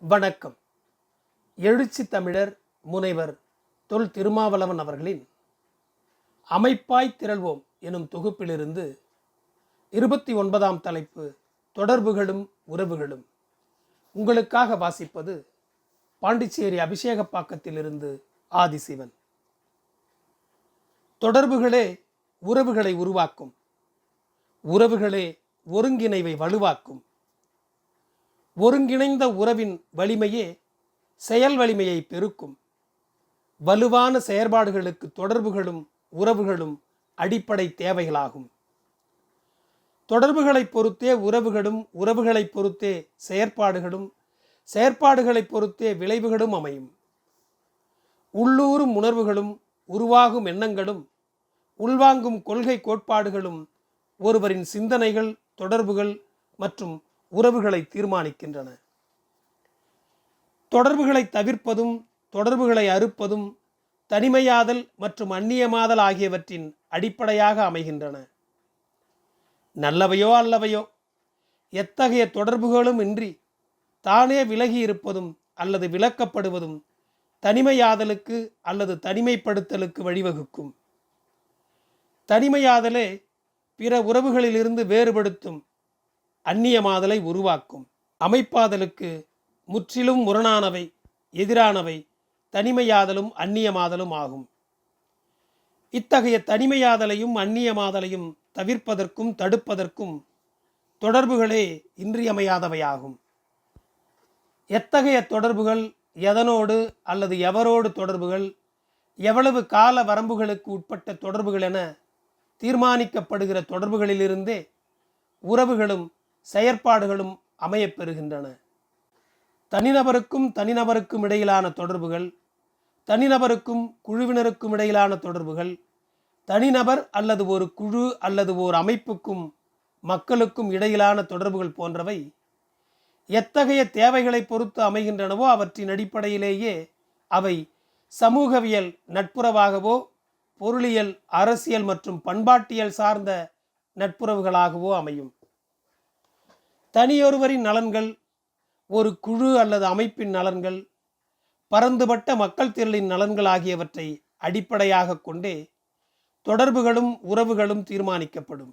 வணக்கம். எழுச்சி தமிழர் முனைவர் தொல் திருமாவளவன் அவர்களின் அமைப்பாய் திரள்வோம் எனும் தொகுப்பிலிருந்து இருபத்தி ஒன்பதாம் தலைப்பு தொடர்புகளும் உறவுகளும். உங்களுக்காக வாசிப்பது பாண்டிச்சேரி அபிஷேகப்பாக்கத்திலிருந்து ஆதிசிவன். தொடர்புகளே உறவுகளை உருவாக்கும். உறவுகளே ஒருங்கிணைவை வலுவாக்கும். ஒருங்கிணைந்த உறவின் வலிமையே செயல் வலிமையை பெருக்கும். வலுவான செயற்பாடுகளுக்கு தொடர்புகளும் உறவுகளும் அடிப்படை தேவைகளாகும். தொடர்புகளை பொறுத்தே உறவுகளும் உறவுகளை பொறுத்தே செயற்பாடுகளும் செயற்பாடுகளை பொறுத்தே விளைவுகளும் அமையும். உள்ளூரும் உணர்வுகளும் உருவாகும் எண்ணங்களும் உள்வாங்கும் கொள்கை கோட்பாடுகளும் ஒருவரின் சிந்தனைகள் தொடர்புகள் மற்றும் உறவுகளை தீர்மானிக்கின்றன. தொடர்புகளை தவிர்ப்பதும் தொடர்புகளை அறுப்பதும் தனிமையாதல் மற்றும் அந்நியமாதல் ஆகியவற்றின் அடிப்படையாக அமைகின்றன. நல்லவையோ அல்லவையோ எத்தகைய தொடர்புகளும் இன்றி தானே விலகி இருப்பதும் அல்லது விலக்கப்படுவதும் தனிமையாதலுக்கு அல்லது தனிமைப்படுத்தலுக்கு வழிவகுக்கும். தனிமையாதலே பிற உறவுகளிலிருந்து வேறுபடுத்தும் அந்நியமாதலை உருவாக்கும். அமைப்பாதலுக்கு முற்றிலும் முரணானவை எதிரானவை தனிமையாதலும் அந்நியமாதலும் ஆகும். இத்தகைய தனிமையாதலையும் அந்நியமாதலையும் தவிர்ப்பதற்கும் தடுப்பதற்கும் தொடர்புகளே இன்றியமையாதவையாகும். எத்தகைய தொடர்புகள் எதனோடு அல்லது எவரோடு தொடர்புகள் எவ்வளவு கால வரம்புகளுக்கு உட்பட்ட தொடர்புகள் என தீர்மானிக்கப்படுகிற தொடர்புகளிலிருந்தே உறவுகளும் செயற்பாடுகளும் அமையப்பெறுகின்றன. தனிநபருக்கும் தனிநபருக்கும் இடையிலான தொடர்புகள் தனிநபருக்கும் குழுவினருக்கும் இடையிலான தொடர்புகள் தனிநபர் அல்லது ஒரு குழு அல்லது ஓர் அமைப்புக்கும் மக்களுக்கும் இடையிலான தொடர்புகள் போன்றவை எத்தகைய தேவைகளை பொறுத்து அமைகின்றனவோ அவற்றின் அடிப்படையிலேயே அவை சமூகவியல் நட்புறவாகவோ பொருளியல் அரசியல் மற்றும் பண்பாட்டியல் சார்ந்த நட்புறவுகளாகவோ அமையும். தனியொருவரின் நலன்கள் ஒரு குழு அல்லது அமைப்பின் நலன்கள் பரந்துபட்ட மக்கள் திரளின் நலன்கள் ஆகியவற்றை அடிப்படையாக கொண்டே தொடர்புகளும் உறவுகளும் தீர்மானிக்கப்படும்.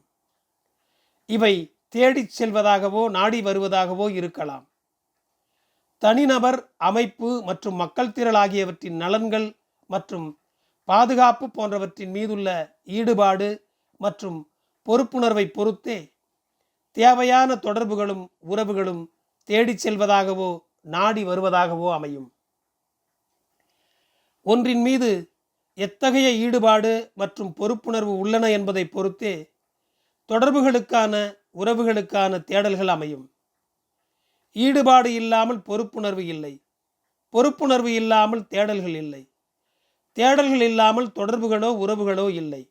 இவை தேடிச் செல்வதாகவோ நாடி வருவதாகவோ இருக்கலாம். தனிநபர் அமைப்பு மற்றும் மக்கள் திரள் ஆகியவற்றின் நலன்கள் மற்றும் பாதுகாப்பு போன்றவற்றின் மீதுள்ள ஈடுபாடு மற்றும் பொறுப்புணர்வை பொறுத்தே தேவையான தொடர்புகளும் உறவுகளும் தேடிச் செல்வதாகவோ நாடி வருவதாகவோ அமையும். ஒன்றின் மீது எத்தகைய ஈடுபாடு மற்றும் பொறுப்புணர்வு உள்ளன என்பதை பொறுத்தே தொடர்புகளுக்கான உறவுகளுக்கான தேடல்கள் அமையும். ஈடுபாடு இல்லாமல் பொறுப்புணர்வு இல்லை. பொறுப்புணர்வு இல்லாமல் தேடல்கள் இல்லை. தேடல்கள் இல்லாமல் தொடர்புகளோ உறவுகளோ இல்லை.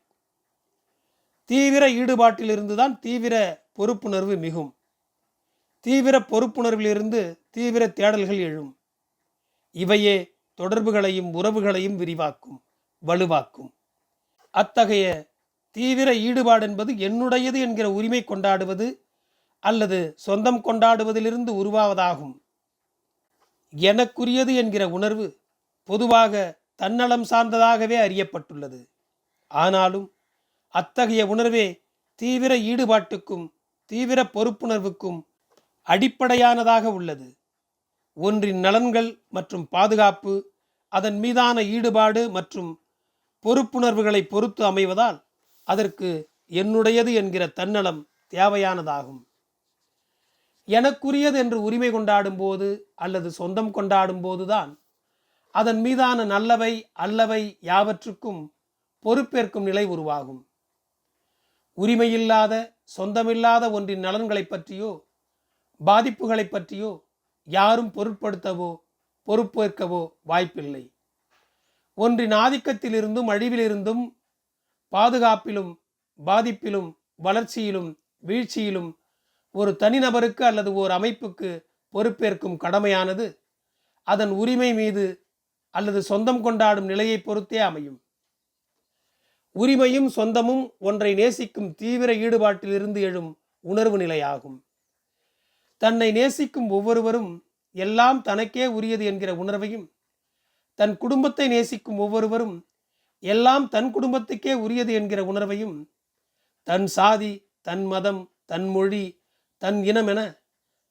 தீவிர ஈடுபாட்டிலிருந்துதான் தீவிர பொறுப்புணர்வு மிகும். தீவிர பொறுப்புணர்விலிருந்து தீவிர தேடல்கள் எழும். இவையே தொடர்புகளையும் உறவுகளையும் விரிவாக்கும் வலுவாக்கும். அத்தகைய தீவிர ஈடுபாடு என்பது என்னுடையது என்கிற உரிமை கொண்டாடுவது அல்லது சொந்தம் கொண்டாடுவதிலிருந்து உருவாவதாகும். எனக்குரியது என்கிற உணர்வு பொதுவாக தன்னலம் சார்ந்ததாகவே அறியப்பட்டுள்ளது. ஆனாலும் அத்தகைய உணர்வே தீவிர ஈடுபாட்டுக்கும் தீவிர பொறுப்புணர்வுக்கும் அடிப்படையானதாக உள்ளது. ஒன்றின் நலன்கள் மற்றும் பாதுகாப்பு அதன் மீதான ஈடுபாடு மற்றும் பொறுப்புணர்வுகளை பொறுத்து அமைவதால் அதற்கு என்னுடையது என்கிற தன்னலம் தேவையானதாகும். எனக்குரியது என்று உரிமை கொண்டாடும் போது அல்லது சொந்தம் கொண்டாடும் போதுதான் அதன் மீதான நல்லவை அல்லவை யாவற்றுக்கும் பொறுப்பேற்கும் நிலை உருவாகும். உரிமையில்லாத சொந்தமில்லாத ஒன்றின் நலன்களை பற்றியோ பாதிப்புகளை பற்றியோ யாரும் பொருட்படுத்தவோ பொறுப்பேற்கவோ வாய்ப்பில்லை. ஒன்றின் ஆதிக்கத்திலிருந்தும் அழிவிலிருந்தும் பாதுகாப்பிலும் பாதிப்பிலும் வளர்ச்சியிலும் வீழ்ச்சியிலும் ஒரு தனிநபருக்கு அல்லது ஓர் அமைப்புக்கு பொறுப்பேற்கும் கடமையானது அதன் உரிமை மீது அல்லது சொந்தம் கொண்டாடும் நிலையை பொறுத்தே அமையும். உரிமையும் சொந்தமும் ஒன்றை நேசிக்கும் தீவிர ஈடுபாட்டிலிருந்து எழும் உணர்வு நிலையாகும். தன்னை நேசிக்கும் ஒவ்வொருவரும் எல்லாம் தனக்கே உரியது என்கிற உணர்வையும் தன் குடும்பத்தை நேசிக்கும் ஒவ்வொருவரும் எல்லாம் தன் குடும்பத்துக்கே உரியது என்கிற உணர்வையும் தன் சாதி தன் மதம் தன் மொழி தன் இனம் என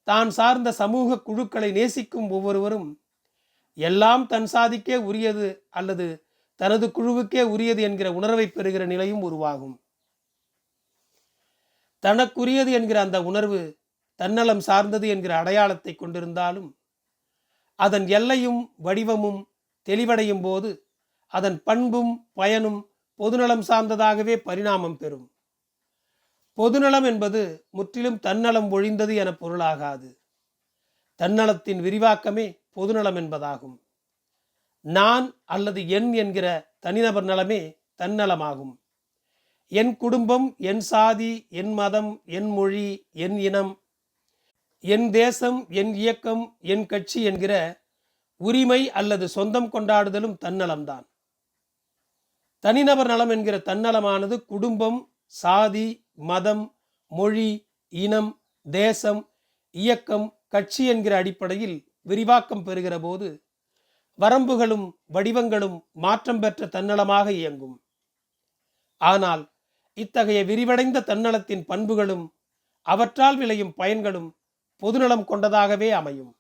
தான் சார்ந்த சமூக குழுக்களை நேசிக்கும் ஒவ்வொருவரும் எல்லாம் தன் சாதிக்கே உரியது அல்லது தனது குழுவுக்கே உரியது என்கிற உணர்வை பெறுகிற நிலையும் உருவாகும். தனக்குரியது என்கிற அந்த உணர்வு தன்னலம் சார்ந்தது என்கிற அடையாளத்தை கொண்டிருந்தாலும் அதன் எல்லையும் வடிவமும் தெளிவடையும் போது அதன் பண்பும் பயனும் பொதுநலம் சார்ந்ததாகவே பரிணாமம் பெறும். பொதுநலம் என்பது முற்றிலும் தன்னலம் ஒழிந்தது என பொருளாகாது. தன்னலத்தின் விரிவாக்கமே பொதுநலம் என்பதாகும். நான் அல்லது என் என்கிற தனிநபர் நலமே தன்னலமாகும் என் குடும்பம் என் சாதி என் மதம் என் மொழி என் இனம் என் தேசம் என் இயக்கம் என் கட்சி என்கிற உரிமை அல்லது சொந்தம் கொண்டாடுதலும் தன்னலம்தான் தனிநபர் நலம் என்கிற தன்னலமானது குடும்பம் சாதி மதம் மொழி இனம் தேசம் இயக்கம் கட்சி என்கிற அடிப்படையில் விரிவாக்கம் பெறுகிற போது வரம்புகளும் வடிவங்களும் மாற்றம் பெற்ற தன்னலமாக இயங்கும். ஆனால் இத்தகைய விரிவடைந்த தன்னலத்தின் பண்புகளும் அவற்றால் விளையும் பயன்களும் பொதுநலம் கொண்டதாகவே அமையும்.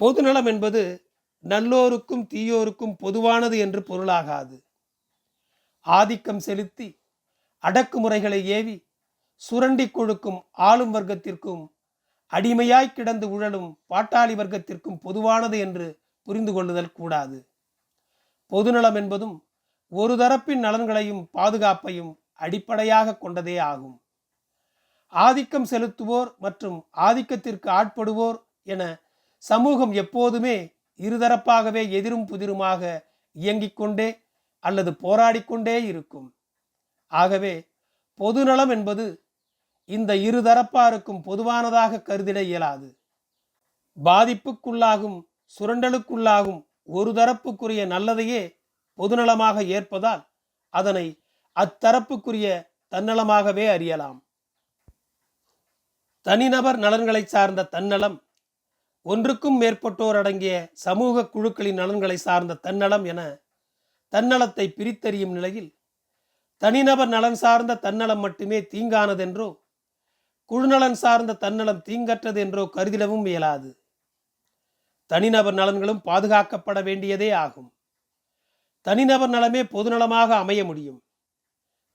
பொதுநலம் என்பது நல்லோருக்கும் தீயோருக்கும் பொதுவானது என்று பொருளாகாது. ஆதிக்கம் செலுத்தி அடக்குமுறைகளை ஏவி சுரண்டி கொழுக்கும் ஆளும் வர்க்கத்திற்கும் அடிமையாய் கிடந்து உழலும் பாட்டாளி வர்க்கத்திற்கும் பொதுவானது என்று புரிந்து கொள்ளுதல் கூடாது. பொதுநலம் என்பதும் ஒரு தரப்பின் நலன்களையும் பாதுகாப்பையும் அடிப்படையாக கொண்டதே ஆகும். ஆதிக்கம் செலுத்துவோர் மற்றும் ஆதிக்கத்திற்கு ஆட்படுவோர் என சமூகம் எப்போதுமே இருதரப்பாகவே எதிரும் புதிருமாக இயங்கிக் கொண்டே அல்லது போராடிக்கொண்டே இருக்கும். ஆகவே பொதுநலம் என்பது இந்த இருதரப்பாருக்கும் பொதுவானதாக கருதிட இயலாது. பாதிப்புக்குள்ளாகும் சுரண்டலுக்குள்ளாகும் ஒரு தரப்புக்குரிய நல்லதையே பொதுநலமாக ஏற்பதால் அதனை அத்தரப்புக்குரிய தன்னலமாகவே அறியலாம். தனிநபர் நலன்களை சார்ந்த தன்னலம் ஒன்றுக்கும் மேற்பட்டோர் அடங்கிய சமூக குழுக்களின் நலன்களை சார்ந்த தன்னலம் என தன்னலத்தை பிரித்தறியும் நிலையில் தனிநபர் நலன் சார்ந்த தன்னலம் மட்டுமே தீங்கானதென்றோ குழுநலன் சார்ந்த தன்னலம் தீங்கற்றது என்றோ கருதிடவும் இயலாது. தனிநபர் நலன்களும் பாதுகாக்கப்பட வேண்டியதே ஆகும். தனிநபர் நலமே பொதுநலமாக அமைய முடியும்.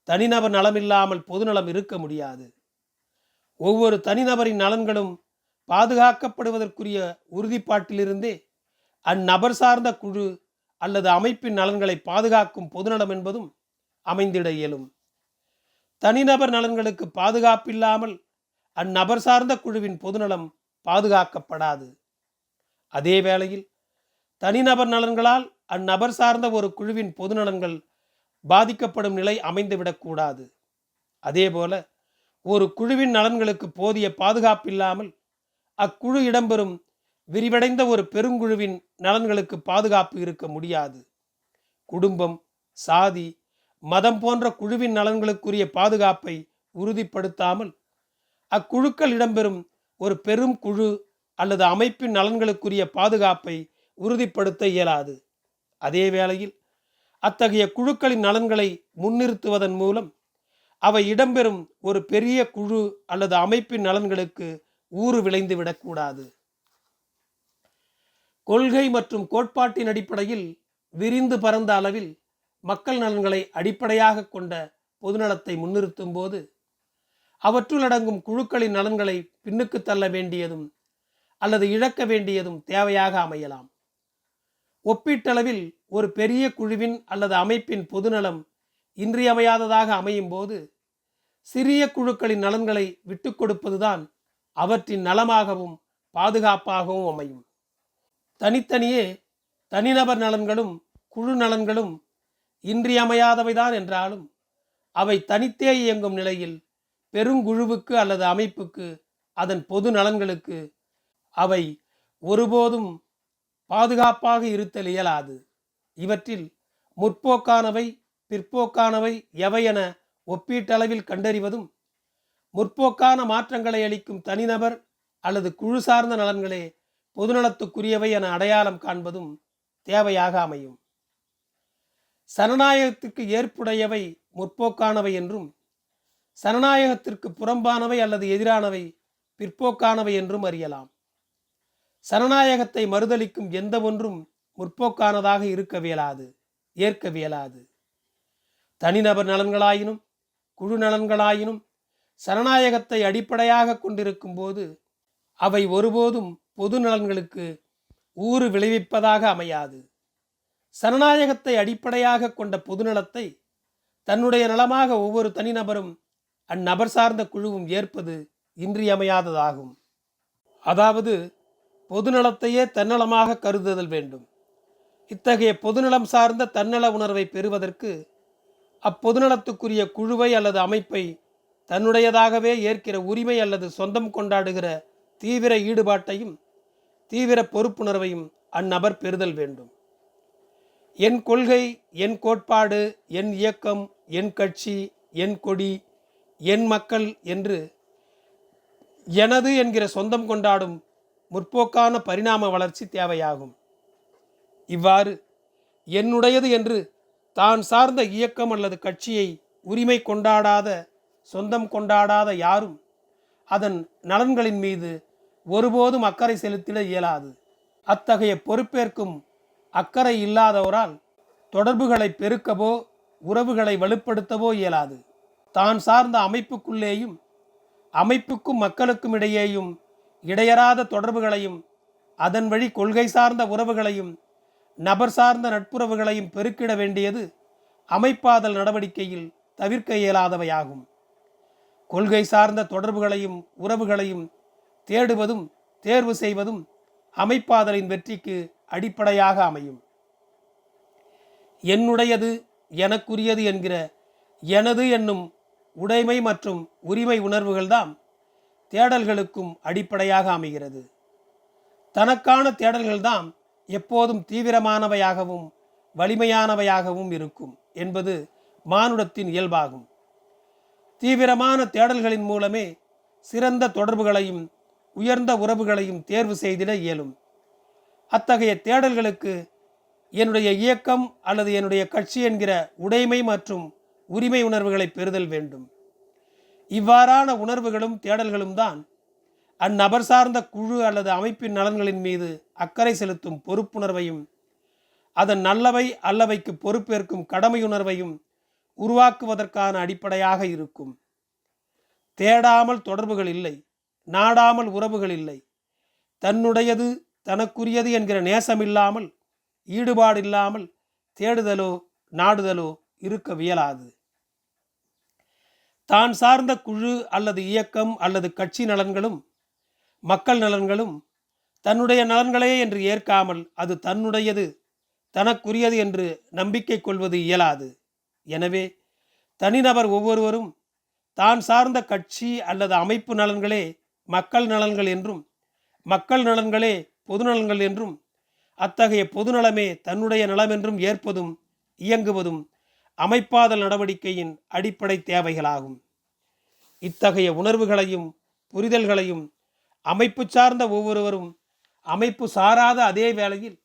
தனிநபர் நலம் இல்லாமல் பொதுநலம் இருக்க முடியாது. ஒவ்வொரு தனிநபரின் நலன்களும் பாதுகாக்கப்படுவதற்குரிய உறுதிப்பாட்டிலிருந்தே அந்நபர் சார்ந்த குழு அல்லது அமைப்பின் நலன்களை பாதுகாக்கும் பொதுநலம் என்பதும் அமைந்திட இயலும். தனிநபர் நலன்களுக்கு பாதுகாப்பில்லாமல் அந்நபர் சார்ந்த குழுவின் பொதுநலம் பாதுகாக்கப்படாது. அதே வேளையில் தனிநபர் நலன்களால் அந்நபர் சார்ந்த ஒரு குழுவின் பொது நலன்கள் பாதிக்கப்படும் நிலை அமைந்துவிடக்கூடாது அதேபோல ஒரு குழுவின் நலன்களுக்கு போதிய பாதுகாப்பில்லாமல் அக்குழு இடம்பெறும் விரிவடைந்த ஒரு பெருங்குழுவின் நலன்களுக்கு பாதுகாப்பு இருக்க முடியாது. குடும்பம் சாதி மதம் போன்ற குழுவின் நலன்களுக்குரிய பாதுகாப்பை உறுதிப்படுத்தாமல் அக்குழுக்கள் இடம்பெறும் ஒரு பெரும் குழு அல்லது அமைப்பின் நலன்களுக்குரிய பாதுகாப்பை உறுதிப்படுத்த இயலாது. அதே வேளையில் அத்தகைய குழுக்களின் நலன்களை முன்னிறுத்துவதன் மூலம் அவை இடம்பெறும் ஒரு பெரிய குழு அல்லது அமைப்பின் நலன்களுக்கு ஊறு விளைந்து விடக்கூடாது. கொள்கை மற்றும் கோட்பாட்டின் அடிப்படையில் விரிந்து பரந்த அளவில் மக்கள் நலன்களை அடிப்படையாக கொண்ட பொதுநலத்தை முன்னிறுத்தும் போது அவற்றுள் அடங்கும் குழுக்களின் நலன்களை பின்னுக்கு தள்ள வேண்டியதும் அல்லது இழக்க வேண்டியதும் தேவையாக அமையலாம். ஒப்பீட்டளவில் ஒரு பெரிய குழுவின் அல்லது அமைப்பின் பொதுநலம் இன்றியமையாததாக அமையும் போது சிறிய குழுக்களின் நலன்களை விட்டு கொடுப்பதுதான் அவற்றின் நலமாகவும் பாதுகாப்பாகவும் அமையும். தனித்தனியே தனிநபர் நலன்களும் குழு நலன்களும் இன்றியமையாதவைதான் என்றாலும் அவை தனித்தே இயங்கும் நிலையில் பெருங்குழுவுக்கு அல்லது அமைப்புக்கு அதன் பொது நலன்களுக்கு அவை ஒருபோதும் பாதுகாப்பாக இருத்தல் இயலாது. இவற்றில் முற்போக்கானவை பிற்போக்கானவை எவை என ஒப்பீட்டளவில் கண்டறிவதும் முற்போக்கான மாற்றங்களை அளிக்கும் தனிநபர் அல்லது குழு சார்ந்த நலன்களே பொதுநலத்துக்குரியவை என அடையாளம் காண்பதும் தேவையாக அமையும். சனநாயகத்திற்கு ஏற்புடையவை முற்போக்கானவை என்றும் சனநாயகத்திற்கு புறம்பானவை அல்லது எதிரானவை பிற்போக்கானவை என்றும் அறியலாம். சனநாயகத்தை மறுதளிக்கும் எந்த ஒன்றும் முற்போக்கானதாக இருக்கவியலாது ஏற்கவியலாது தனிநபர் நலன்களாயினும் குழு நலன்களாயினும் சனநாயகத்தை அடிப்படையாக கொண்டிருக்கும் போது அவை ஒருபோதும் பொது நலன்களுக்கு ஊறு விளைவிப்பதாக அமையாது. சனநாயகத்தை அடிப்படையாக கொண்ட பொதுநலத்தை தன்னுடைய நலமாக ஒவ்வொரு தனிநபரும் அந்நபர் சார்ந்த குழுவும் ஏற்பது இன்றியமையாததாகும். அதாவது பொதுநலத்தையே தன்னலமாக கருதுதல் வேண்டும். இத்தகைய பொதுநலம் சார்ந்த தன்னல உணர்வை பெறுவதற்கு அப்பொதுநலத்துக்குரிய குழுவை அல்லது அமைப்பை தன்னுடையதாகவே ஏற்கிற உரிமை அல்லது சொந்தம் கொண்டாடுகிற தீவிர ஈடுபாட்டையும் தீவிர பொறுப்புணர்வையும் அந்நபர் பெறுதல் வேண்டும். என் கொள்கை என் கோட்பாடு என் இயக்கம் என் கட்சி என் கொடி என் மக்கள் என்று எனது என்கிற சொந்தம் கொண்டாடும் முற்போக்கான பரிணாம வளர்ச்சி தேவையாகும். இவ்வாறு என்னுடையது என்று தான் சார்ந்த இயக்கம் அல்லது கட்சியை உரிமை கொண்டாடாத சொந்தம் கொண்டாடாத யாரும் அதன் நலன்களின் மீது ஒருபோதும் அக்கறை செலுத்திட இயலாது. அத்தகைய பொறுப்பேற்கும் அக்கறை இல்லாதவரால் தொடர்புகளை பெருக்கவோ உறவுகளை வலுப்படுத்தவோ இயலாது. தான் சார்ந்த அமைப்புக்குள்ளேயும் அமைப்புக்கும் மக்களுக்கும் இடையேயும் இடையறாத தொடர்புகளையும் அதன் வழி கொள்கை சார்ந்த உறவுகளையும் நபர் சார்ந்த நட்புறவுகளையும் பெருக்கிட வேண்டியது அமைப்பாதல் நடவடிக்கையில் தவிர்க்க இயலாதவையாகும். கொள்கை சார்ந்த தொடர்புகளையும் உறவுகளையும் தேடுவதும் தேர்வு செய்வதும் அமைப்பாதலின் வெற்றிக்கு அடிப்படையாக அமையும். என்னுடையது எனக்குரியது என்கிற எனது என்னும் உடைமை மற்றும் உரிமை உணர்வுகள்தான் தேடல்களுக்கும் அடிப்படையாக அமைகிறது. தனக்கான தேடல்கள்தான் எப்போதும் தீவிரமானவையாகவும் வலிமையானவையாகவும் இருக்கும் என்பது மானுடத்தின் இயல்பாகும். தீவிரமான தேடல்களின் மூலமே சிறந்த தொடர்புகளையும் உயர்ந்த உறவுகளையும் தேர்வு செய்திட இயலும். அத்தகைய தேடல்களுக்கு என்னுடைய இயக்கம் அல்லது என்னுடைய கட்சி என்கிற உடைமை மற்றும் உரிமை உணர்வுகளை பெறுதல் வேண்டும். இவ்வாறான உணர்வுகளும் தேடல்களும் தான் அந்நபர் சார்ந்த குழு அல்லது அமைப்பின் நலன்களின் மீது அக்கறை செலுத்தும் பொறுப்புணர்வையும் அதன் நல்லவை அல்லவைக்கு பொறுப்பேற்கும் கடமையுணர்வையும் உருவாக்குவதற்கான அடிப்படையாக இருக்கும். தேடாமல் தொடர்புகள் இல்லை நாடாமல் உறவுகள் இல்லை. தன்னுடையது தனக்குரியது என்கிற நேசமில்லாமல் ஈடுபாடில்லாமல் தேடுதலோ நாடுதலோ இருக்க வியலாது. தான் சார்ந்த குழு அல்லது இயக்கம் அல்லது கட்சி நலன்களும் மக்கள் நலன்களும் தன்னுடைய நலன்களே என்று ஏற்காமல் அது தன்னுடையது தனக்குரியது என்று நம்பிக்கை கொள்வது இயலாது. எனவே தனிநபர் ஒவ்வொருவரும் தான் சார்ந்த கட்சி அல்லது அமைப்பு நலன்களே மக்கள் நலன்கள் என்றும் மக்கள் நலன்களே பொது நலன்கள் என்றும் அத்தகைய பொது நலமே தன்னுடைய நலம் என்றும் ஏற்பதும் இயங்குவதும் அமைப்பாதல் நடவடிக்கையின் அடிப்படை தேவைகளாகும். இத்தகைய உணர்வுகளையும் புரிதல்களையும் அமைப்பு சார்ந்த ஒவ்வொருவரும் அமைப்பு சாராத அதே வேளையில்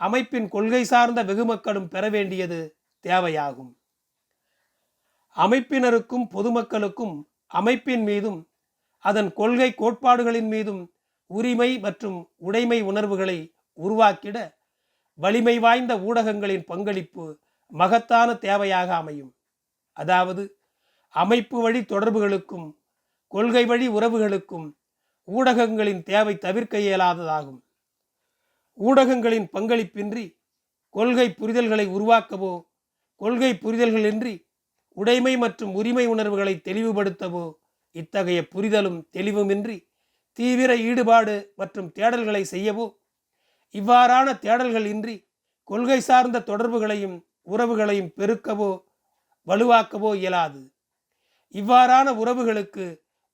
அமைப்பின் கொள்கை சார்ந்த வெகுமக்களும் பெற வேண்டியது தேவையாகும். அமைப்பினருக்கும் பொதுமக்களுக்கும் அமைப்பின் மீதும் அதன் கொள்கை கோட்பாடுகளின் மீதும் உரிமை மற்றும் உடைமை உணர்வுகளை உருவாக்கிட வலிமை வாய்ந்த ஊடகங்களின் பங்களிப்பு மகத்தான தேவையாக அமையும். அதாவது அமைப்பு வழி தொடர்புகளுக்கும் கொள்கை வழி உறவுகளுக்கும் ஊடகங்களின் தேவை தவிர்க்க இயலாததாகும். ஊடகங்களின் பங்களிப்பின்றி கொள்கை புரிதல்களை உருவாக்கவோ கொள்கை புரிதல்களின்றி உடைமை மற்றும் உரிமை உணர்வுகளை தெளிவுபடுத்தவோ இத்தகைய புரிதலும் தெளிவுமின்றி தீவிர ஈடுபாடு மற்றும் தேடல்களை செய்யவோ இவ்வாறான தேடல்கள் இன்றி கொள்கை சார்ந்த தொடர்புகளையும் உறவுகளையும் பெருக்கவோ வலுவாக்கவோ இயலாது. இவ்வாறான உறவுகளுக்கு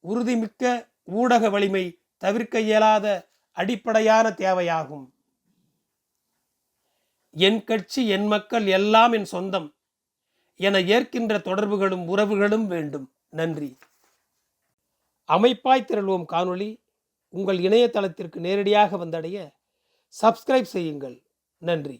உறுதிமிக்க ஊடக வலிமை தவிர்க்க இயலாத அடிப்படையான தேவையாகும். என் கட்சி என் மக்கள் எல்லாம் என் சொந்தம் என ஏற்கின்ற தொடர்புகளும் உறவுகளும் வேண்டும். நன்றி. அமைப்பாய் திரள்வோம் காணொளி. உங்கள் இணையதளத்திற்கு நேரடியாக வந்தடைய சப்ஸ்கிரைப் செய்யுங்கள். நன்றி.